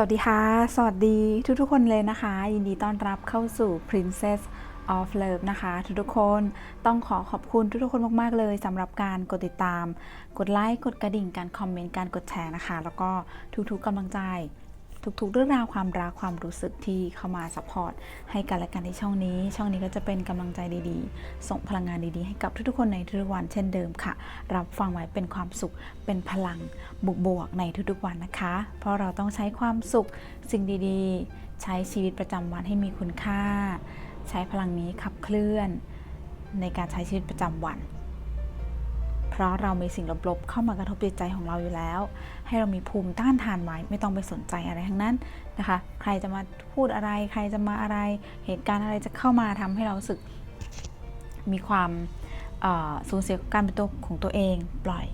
สวัสดีค่ะ สวัสดีทุกๆคนเลยนะคะ ยินดีต้อนรับเข้าสู่ Princess of Love นะคะ ทุกๆคนต้องขอขอบคุณทุกๆคนมากๆเลยสำหรับการกดติดตาม กดไลค์ กดกระดิ่ง การคอมเมนต์ การกดแชร์นะคะ แล้วก็ทุกๆกำลังใจ ทุกๆ เรื่องราวความรักความรู้สึกที่เข้ามาซัพพอร์ตให้กันและกันในช่องนี้ ช่องนี้ก็จะเป็นกำลังใจดีๆ ส่งพลังงานดีๆ ให้กับทุกๆคนในทุกๆวันเช่นเดิมค่ะ รับฟังไว้เป็นความสุขเป็นพลังบวกๆในทุกๆวันนะคะ เพราะเราต้องใช้ความสุขสิ่งดีๆ ใช้ชีวิตประจำวันให้มีคุณค่า ใช้พลังนี้ขับเคลื่อนในการใช้ชีวิตประจำวัน เพราะเรามีสิ่งลบๆเข้ามากระทบจิตใจของเราอยู่แล้ว ให้เรามีภูมิต้านทานไว้ไม่ต้องไปสนใจอะไรทั้งนั้นนะคะ ใครจะมาพูดอะไร ใครจะมาอะไร เหตุการณ์อะไรจะเข้ามาทำให้เราสึก มีความสูญเสียการเป็นตัวของตัวเองปล่อย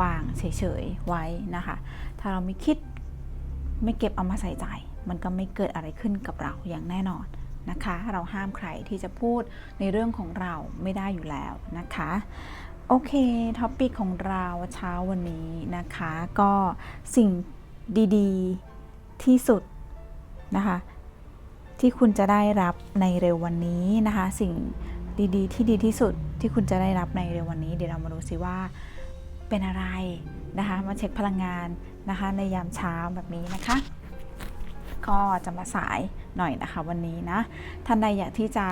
วางเฉยๆไว้นะคะ ถ้าเราไม่คิดไม่เก็บเอามาใส่ใจ มันก็ไม่เกิดอะไรขึ้นกับเราอย่างแน่นอนนะคะ เราห้ามใครที่จะพูดในเรื่องของเราไม่ได้อยู่แล้วนะคะ โอเค ท็อปิกของเราเช้าวันนี้นะคะ ก็สิ่งดีๆที่สุดนะคะ ที่คุณจะได้รับในเร็ววันนี้นะคะ สิ่งดีๆ ที่ดีที่สุดที่คุณจะได้รับในเร็ววันนี้ เดี๋ยวเรามาดูซิว่าเป็นอะไรนะคะ มาเช็คพลังงานนะคะ ในยามเช้าแบบนี้นะคะ ก็จะมาสายหน่อยนะคะวันนี้นะท่านใดอยากที่จะ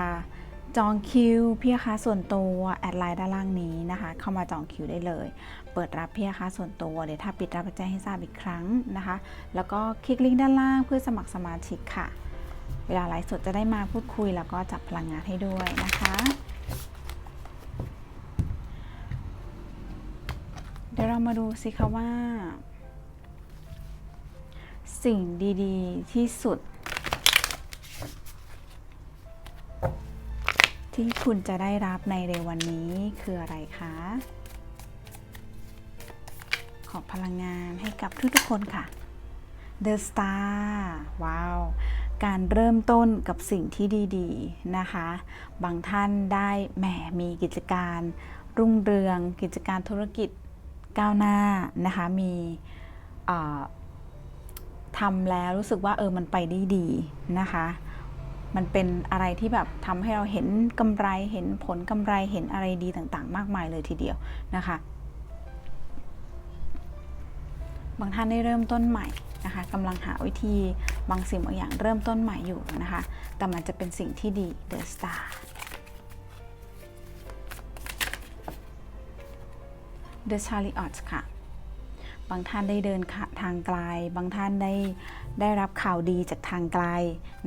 จองคิวพี่ค้าส่วนตัวแอดไลน์ด้านล่างนี้นะคะ เข้ามาจองคิวได้เลย เปิดรับพี่ค้าส่วนตัวเดี๋ยวถ้าปิดรับจะแจ้งให้ทราบอีกครั้งนะคะ แล้วก็คลิกลิงก์ด้านล่างเพื่อสมัครสมาชิกค่ะ เวลาไลฟ์สดจะได้มาพูดคุยแล้วก็จับพลังงานให้ด้วยนะคะ เดี๋ยวเรามาดูสิคะว่า สิ่งดีๆที่สุด ที่คุณจะได้รับในเร็ววันนี้คืออะไรคะ ขอพลังงานให้กับทุกๆคนค่ะ The Star ว้าว การเริ่มต้นกับสิ่งที่ดีๆนะคะ บางท่านได้แหมมีกิจการรุ่งเรือง กิจการธุรกิจก้าวหน้านะคะ มีทำแล้วรู้สึกว่าเออมันไปได้ดีนะคะ มันเป็นอะไรที่แบบทำให้เราเห็นกำไรเห็นผลกำไรเห็นอะไรดีต่างๆ มากมายเลยทีเดียวนะคะ บางท่านได้เริ่มต้นใหม่นะคะกำลังหาวิธีบางสิ่งบางอย่างเริ่มต้นใหม่อยู่นะคะ แต่มันจะเป็นสิ่งที่ดี The Star The Chariot ค่ะ บางท่านได้เดินทางไกล บางท่านได้ได้รับข่าวดีจากทางไกล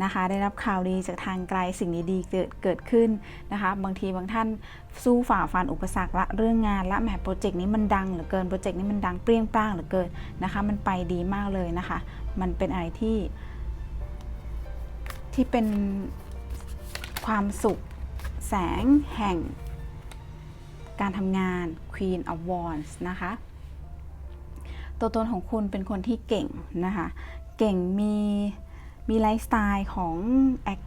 นะคะ ได้รับข่าวดีจากทางไกลสิ่งดีๆเกิดเกิดขึ้นนะคะ บางทีบางท่านสู้ฝ่าฟันอุปสรรคละเรื่องงานละแหมโปรเจกต์นี้มันดังเหลือเกินโปรเจกต์นี้มันดังเปรี้ยงปร้างเหลือเกินนะคะ มันไปดีมากเลยนะคะ มันเป็นอะไรที่ที่เป็นความสุขแสงแห่งการทำงาน Queen of Wands นะคะ ตัวตนของคุณเป็นคนที่เก่งนะคะ เก่งมีมีไลฟ์สไตล์ของ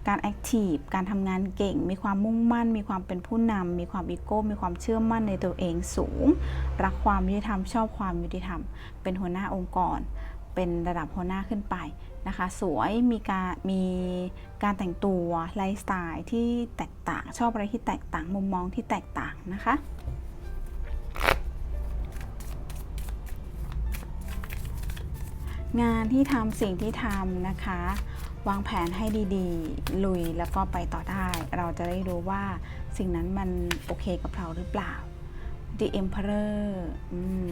การแอคทีฟ การทำงานเก่ง มีความมุ่งมั่น มีความเป็นผู้นำ มีความอีโก้ มีความเชื่อมั่นในตัวเองสูง รักความยุติธรรม ชอบความยุติธรรม เป็นหัวหน้าองค์กร เป็นระดับหัวหน้าขึ้นไปนะคะ สวย มีการมีการแต่งตัว ไลฟ์สไตล์ที่แตกต่าง ชอบอะไรที่แตกต่าง มุมมองที่แตกต่างนะคะ งานที่ทำสิ่งที่ทำนะคะ วางแผนให้ดีๆ ลุยแล้วก็ไปต่อได้ เราจะได้รู้ว่าสิ่งนั้นมันโอเคกับเราหรือเปล่า The Emperor อืม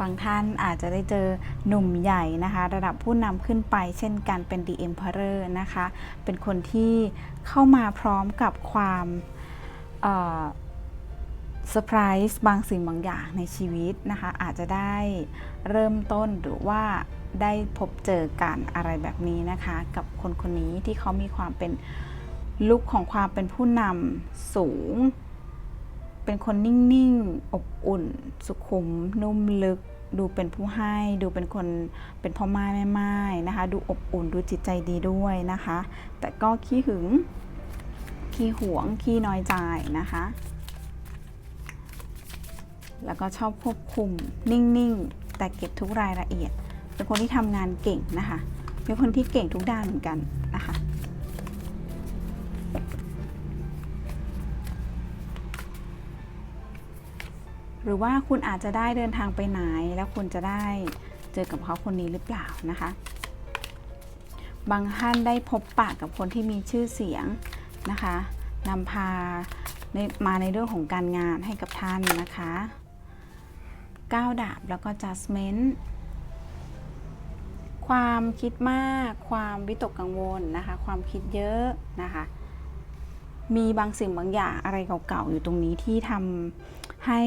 บางท่านอาจจะได้เจอหนุ่มใหญ่นะคะ ระดับผู้นำขึ้นไปเช่นกันเป็น The Emperor นะคะ เป็นคนที่เข้ามาพร้อมกับความ เซอร์ไพรส์บางสิ่งบางอย่างในชีวิตนะคะ อาจจะได้เริ่มต้นหรือว่าได้พบเจอกันอะไรแบบนี้นะคะ กับคนคนนี้ที่เขามีความเป็นลุคของความเป็นผู้นำสูง เป็นคนนิ่งๆ อบอุ่น สุขุม นุ่มลึก ดูเป็นผู้ให้ ดูเป็นคนเป็นพ่อไม้แม่ไม้นะคะ ดูอบอุ่นดูจิตใจดีด้วยนะคะ แต่ก็ขี้หึงขี้หวงขี้น้อยใจนะคะ แล้วก็ชอบควบคุมนิ่งๆ แต่เก็บทุกรายละเอียด เป็นคนที่ทำงานเก่งนะคะ เป็นคนที่เก่งทุกด้านเหมือนกันนะคะหรือว่าคุณอาจจะได้เดินทางไปไหน แล้วคุณจะได้เจอกับเขาคนนี้หรือเปล่านะคะ บางท่านได้พบปะกับคนที่มีชื่อเสียงนะคะนำพาในมาในเรื่องของการงานให้กับท่านนะคะ ก้าดาบ แล้วก็ judgment ความคิดมาก ความวิตกกังวลนะคะ ความคิดเยอะนะคะ มีบางสิ่งบางอย่างอะไรเก่าๆ อยู่ตรงนี้ที่ทำให้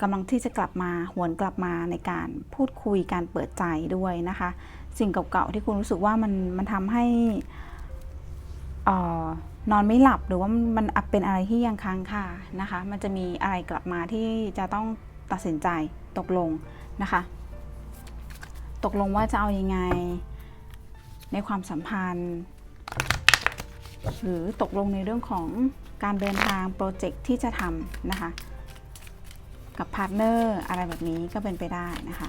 กำลังที่จะกลับมาหวนกลับมาในการพูดคุยการเปิดใจด้วยนะคะ สิ่งเก่าๆที่คุณรู้สึกว่ามันมันทำให้นอนไม่หลับหรือว่ามันเป็นอะไรที่ยังค้างคานะคะ มันจะมีอะไรกลับมาที่จะต้อง ตัดสินใจตกลงนะคะ ตกลงว่าจะเอาอยัางไงในความสัมพันธ์ หรือตกลงในเรื่องของการเดินทางโปรเจกต์ที่จะทำนะคะ กับพาร์ทเนอร์อะไรแบบนี้ก็เป็นไปได้นะคะ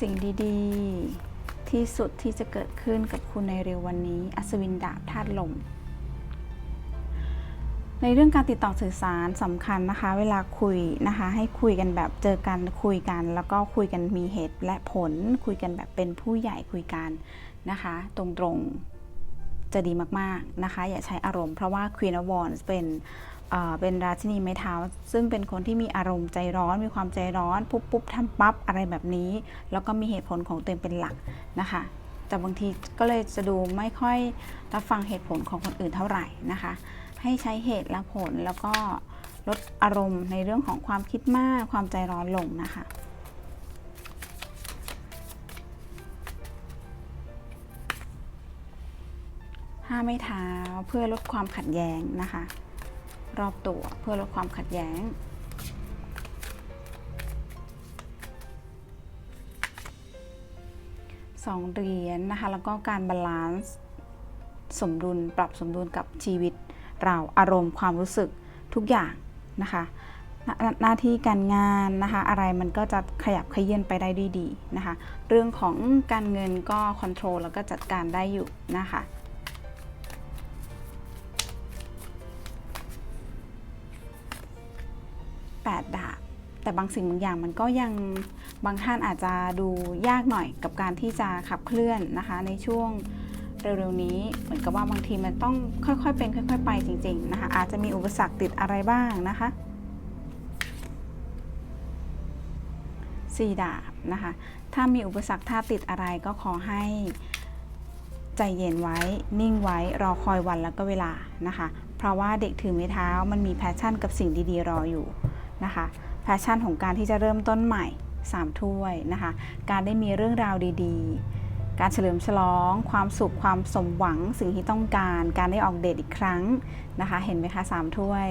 สิ่งดี ๆ ที่สุดที่จะเกิดขึ้นกับคุณในเร็ววันนี้ อัศวินดาบธาตุลม ในเรื่องการติดต่อสื่อสารสำคัญนะคะ เวลาคุยนะคะ ให้คุยกันแบบเจอกันคุยกัน แล้วก็คุยกันมีเหตุและผล คุยกันแบบเป็นผู้ใหญ่คุยกันนะคะ ตรงๆจะดีมากๆนะคะ อย่าใช้อารมณ์เพราะว่า Queen of Wands เป็น เป็นราชินีไม้เท้า ซึ่งเป็นคนที่มีอารมณ์ใจร้อนมีความใจร้อน ปุ๊บปุ๊บทำปั๊บอะไรแบบนี้ แล้วก็มีเหตุผลของตัวเองเป็นหลักนะคะ แต่บางทีก็เลยจะดูไม่ค่อยรับฟังเหตุผลของคนอื่นเท่าไหร่นะคะ ให้ใช้เหตุและผลแล้วก็ลดอารมณ์ในเรื่องของความคิดมากความใจร้อนลงนะคะห้าไม้เท้าเพื่อลดความขัดแย้งนะคะ รอบตัวเพื่อลดความขัดแย้ง สองเหรียญนะคะ แล้วก็การบาลานซ์สมดุลปรับสมดุลกับชีวิต เราอารมณ์ความรู้สึกทุกอย่างนะคะหน้าหน้าที่การงานนะคะอะไรมันก็จะขยับขยื่นไปได้ด้วยดีนะคะ เรื่องของการเงินก็คอนโทรลแล้วก็จัดการได้อยู่นะคะ แต่บางสิ่งบางอย่างมันก็ยังบางท่านอาจจะดูยากหน่อยกับการที่จะขับเคลื่อนนะคะ ในช่วงเร็วๆนี้เหมือนกับว่าบางทีมันต้องค่อยๆเป็นค่อยๆ ไปจริงๆนะคะอาจจะมีอุปสรรคติดอะไรบ้างนะคะสี่ดาบนะคะถ้ามีอุปสรรคถ้าติดอะไรก็ขอให้ใจเย็นไว้นิ่งไว้รอคอยวันแล้วก็เวลานะคะ เพราะว่าเด็กถือไม้เท้ามันมีแพชชั่นกับสิ่งดีๆรออยู่นะคะ แพชชั่นของการที่จะเริ่มต้นใหม่ 3 ถ้วยนะคะ การได้มีเรื่องราวดีๆ การเฉลิมฉลอง ความสุข ความสมหวัง สิ่งที่ต้องการ การได้ออกเดทอีกครั้งนะคะ เห็นไหมคะสามถ้วย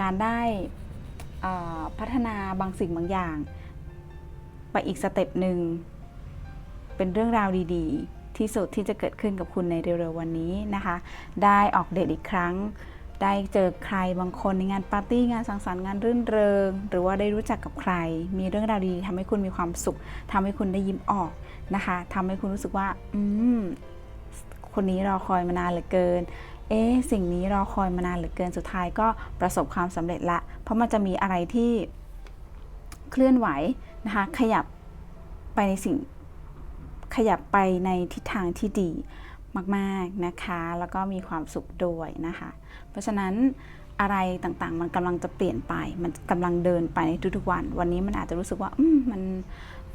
การได้พัฒนาบางสิ่งบางอย่าง ไปอีกสเต็ปหนึ่ง เป็นเรื่องราวดีๆ ที่สุดที่จะเกิดขึ้นกับคุณในเร็วๆวันนี้นะคะ ได้ออกเดทอีกครั้ง ได้เจอใครบางคนในงานปาร์ตี้งานสังสรรค์งานรื่นเริง หรือว่าได้รู้จักกับใคร มีเรื่องราวดีๆทำให้คุณมีความสุขทำให้คุณได้ยิ้มออกนะคะทำให้คุณรู้สึกว่า อืมคนนี้รอคอยมานานเหลือเกิน เอ๊สิ่งนี้รอคอยมานานเหลือเกินสุดท้ายก็ประสบความสำเร็จละ เพราะมันจะมีอะไรที่เคลื่อนไหวนะคะขยับไปในสิ่งขยับไปในทิศทางที่ดี มากๆนะคะ แล้วก็มีความสุขด้วยนะคะ เพราะฉะนั้นอะไรต่างๆ มันกำลังจะเปลี่ยนไป มันกำลังเดินไปในทุกๆวัน วันนี้มันอาจจะรู้สึกว่าอืมมัน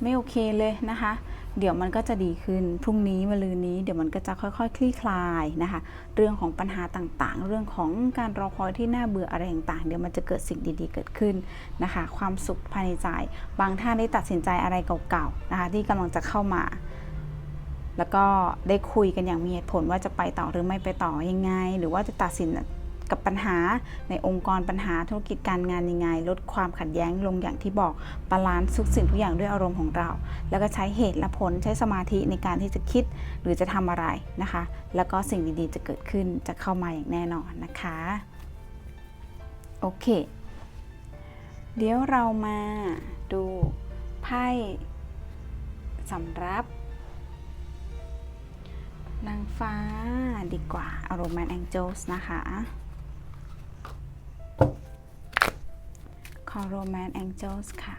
ไม่โอเคเลยนะคะ เดี๋ยวมันก็จะดีขึ้น พรุ่งนี้มะรืนนี้ เดี๋ยวมันก็จะค่อยๆคลี่คลายนะคะ เรื่องของปัญหาต่างๆ เรื่องของการรอคอยที่น่าเบื่ออะไรต่างๆ เดี๋ยวมันจะเกิดสิ่งดีๆ เกิดขึ้นนะคะ ความสุขภายในใจ บางท่านได้ตัดสินใจอะไรเก่าๆนะคะที่กำลังจะเข้ามา แล้วก็ได้คุยกันอย่างมีเหตุผลว่าจะไปต่อหรือไม่ไปต่อยังไง หรือว่าจะตัดสินกับปัญหาในองค์กรปัญหาธุรกิจการงานยังไง ลดความขัดแย้งลงอย่างที่บอกบาลานซ์ทุกสิ่งทุกอย่างด้วยอารมณ์ของเรา แล้วก็ใช้เหตุและผลใช้สมาธิในการที่จะคิดหรือจะทำอะไรนะคะ แล้วก็สิ่งดีๆจะเกิดขึ้นจะเข้ามาอย่างแน่นอนนะคะโอเค เดี๋ยวเรามาดูไพ่สำรับ นางฟ้าดีกว่าอารม a นแองเจิลส์นะคะขอโรแมนแองเจิลส์ค่ะ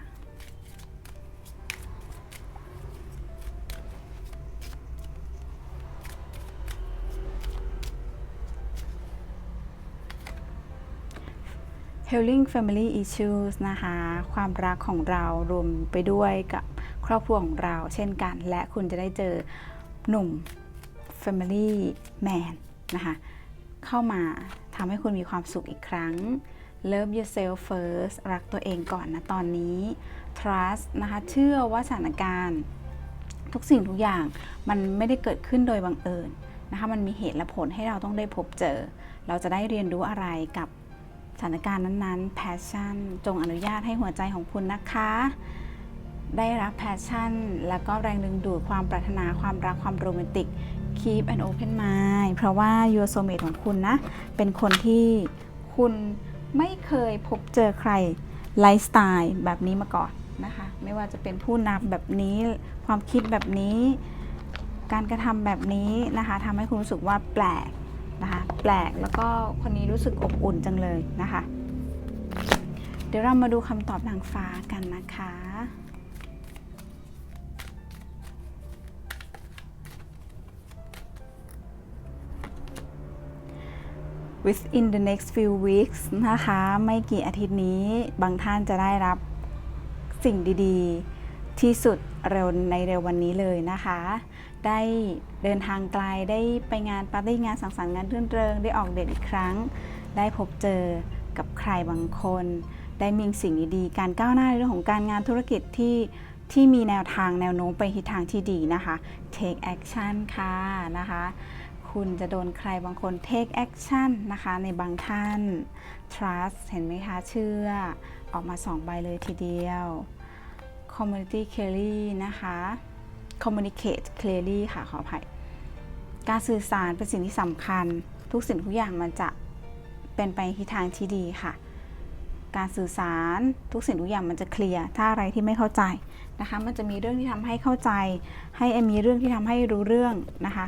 Healing Family Issues นะคะ ความรักของเรารวมไปด้วยกับครอบครัวของเราเช่นกัน และคุณจะได้เจอหนุ่ม Family Man นะคะเข้ามาทำให้คุณมีความสุขอีกครั้ง Love yourself first รักตัวเองก่อนนะตอนนี้ Trust นะคะเชื่อว่าสถานการณ์ทุกสิ่งทุกอย่างมันไม่ได้เกิดขึ้นโดยบังเอิญนะคะมันมีเหตุและผลให้เราต้องได้พบเจอ เราจะได้เรียนรู้อะไรกับสถานการณ์นั้นๆ passion จงอนุญาตให้หัวใจของคุณนะคะ ได้รับ passion แล้วก็แรงดึงดูดความปรารถนาความรักความโรแมนติก keep an open mind เพราะว่า your soulmate ของคุณนะ เป็นคนที่คุณไม่เคยพบเจอใครไลฟ์สไตล์แบบนี้มาก่อนนะคะ ไม่ว่าจะเป็นผู้นำแบบนี้ ความคิดแบบนี้ การกระทำแบบนี้นะคะทำให้คุณรู้สึกว่าแปลกนะคะ แปลกแล้วก็คนนี้รู้สึกอบอุ่นจังเลยนะคะ เดี๋ยวเรามาดูคำตอบนางฟ้ากันนะคะ within the next few weeks นะคะ ไม่กี่อาทิตย์นี้บางท่านจะได้รับสิ่งดีๆ ที่สุดเร็วในเร็ววันนี้เลยนะคะ ได้เดินทางไกลได้ไปงานปาร์ตี้งานสังสรรค์งานรื่นเริง ได้ออกเดทอีกครั้ง ได้พบเจอกับใครบางคน ได้มีสิ่งดีๆ การก้าวหน้าในเรื่องของการงานธุรกิจที่ที่มีแนวทางแนวโน้มไปทิศทางที่ดีนะคะ take action ค่ะนะคะ คุณจะโดนใครบางคน take action นะคะในบางท่าน trust เห็นไหมคะเชื่อ ออกมา 2 ใบเลยทีเดียว community clearly นะคะ communicate clearly ค่ะขออภัย การสื่อสารเป็นสิ่งที่สำคัญ ทุกสิ่งทุกอย่างมันจะเป็นไปในทิศทางที่ดีค่ะ การสื่อสารทุกสิ่งทุกอย่างมันจะเคลียร์ถ้าอะไรที่ไม่เข้าใจนะคะ มันจะมีเรื่องที่ทำให้เข้าใจ ให้มีเรื่องที่ทำให้รู้เรื่องนะคะ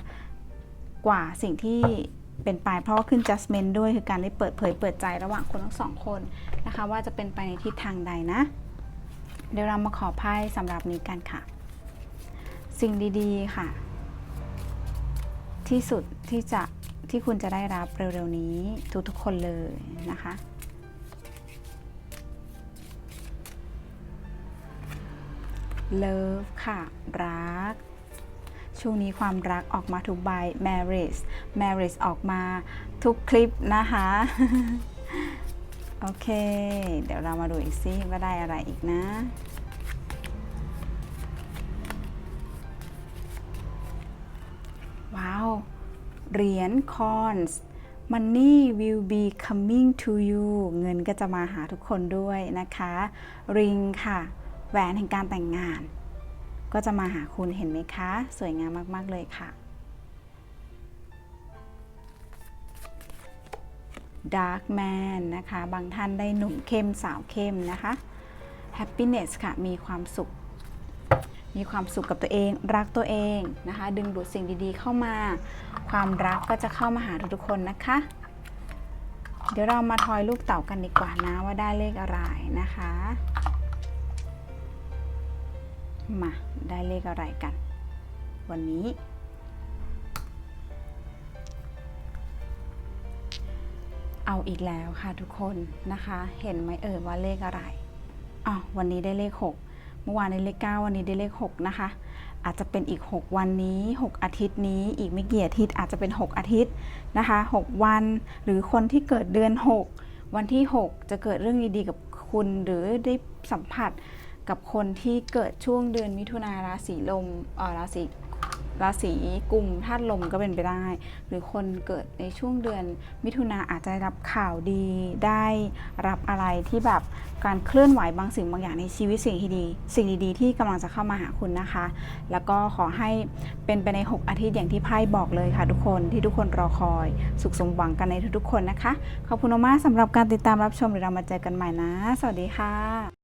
กว่าสิ่งที่เป็นไปเพราะว่าขึ้น judgment ด้วยคือการได้เปิดเผยเปิดใจระหว่างคนทั้งสองคนนะคะ ว่าจะเป็นไปในทิศทางใดนะ เดี๋ยวเรามาขอไพ่สำหรับนี้กันค่ะ สิ่งดีๆค่ะ ที่สุดที่จะที่คุณจะได้รับเร็วๆนี้ทุกๆคนเลยนะคะเลิฟค่ะ รัก ช่วงนี้ความรักออกมาทุกใบ marriage marriage ออกมาทุกคลิปนะคะ โอเค เดี๋ยวเรามาดูอีกซิว่าได้อะไรอีกนะว้าว เหรียญคอนส์ Money will be coming to you เงินก็จะมาหาทุกคนด้วยนะคะ ริงค่ะ แหวนแห่งการแต่งงาน ก็จะมาหาคุณเห็นไหมคะ สวยงามมาก ๆ เลยค่ะ Dark Man นะคะ บางท่านได้หนุ่มเข้มสาวเข้มนะคะ Happiness ค่ะ มีความสุข มีความสุขกับตัวเอง รักตัวเองนะคะ ดึงดูดสิ่งดีๆเข้ามา ความรักก็จะเข้ามาหาทุกๆคนนะคะ เดี๋ยวเรามาทอยลูกเต่ากันดีกว่านะว่าได้เลขอะไรนะคะ มา ได้เลขอะไรกัน วันนี้ เอาอีกแล้วค่ะทุกคนนะคะ เห็นไหมเอ่ยว่าเลขอะไรอ๋อวันนี้ได้เลข 6 เมื่อวานได้เลข 9 วันนี้ได้เลข 6 นะคะ อาจจะเป็นอีก 6 วันนี้ 6 อาทิตย์นี้ อีกไม่กี่อาทิตย์อาจจะเป็น 6 อาทิตย์นะคะ 6 วัน หรือคนที่เกิดเดือน 6 วันที่ 6 จะเกิดเรื่องดีๆกับคุณหรือได้สัมผัส กับคนที่เกิดช่วงเดือนมิถุนาราศีลมอ่อราศีราศีกุมธาตุลมก็เป็นไปได้ หรือคนเกิดในช่วงเดือนมิถุนาอาจจะได้รับข่าวดี ได้รับอะไรที่แบบการเคลื่อนไหวบางสิ่งบางอย่างในชีวิตสิ่งที่ดี สิ่งดีๆที่กำลังจะเข้ามาหาคุณนะคะ แล้วก็ขอให้เป็นไปใน 6 อาทิตย์อย่างที่ไพ่บอกเลยค่ะทุกคนที่ทุกคนรอคอย สุขสมหวังกันในทุกๆคนนะคะ ขอบคุณมากสำหรับการติดตามรับชมเดี๋ยวเรามาเจอกันใหม่นะ สวัสดีค่ะ